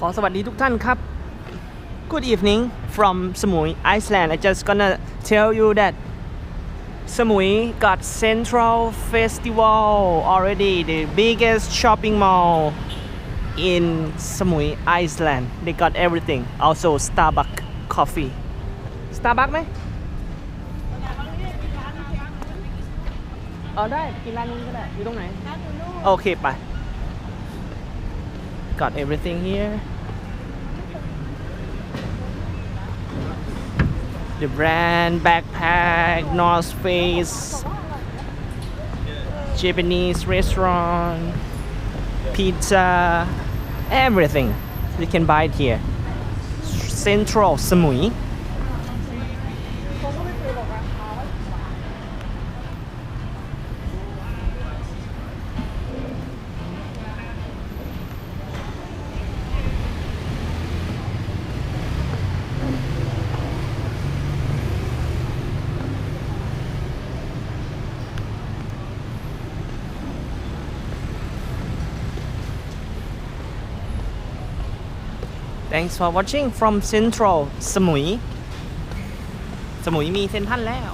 ขอสวัสดีทุกท่านครับ Good evening from Samui Iceland I just gonna tell you that Samui got Central Festival already the biggest shopping mall in Samui Iceland they got everything also Starbucks coffee Starbucks ไหมเออได้กินร้านนู้นก็ได้อยู่ตรงไหน โอเคไป got everything here. The brand backpack North Face Japanese restaurant pizza everything. You can buy it here. Central Samui Thanks for watching from Central สมุย สมุยมีเซ็นทันแล้ว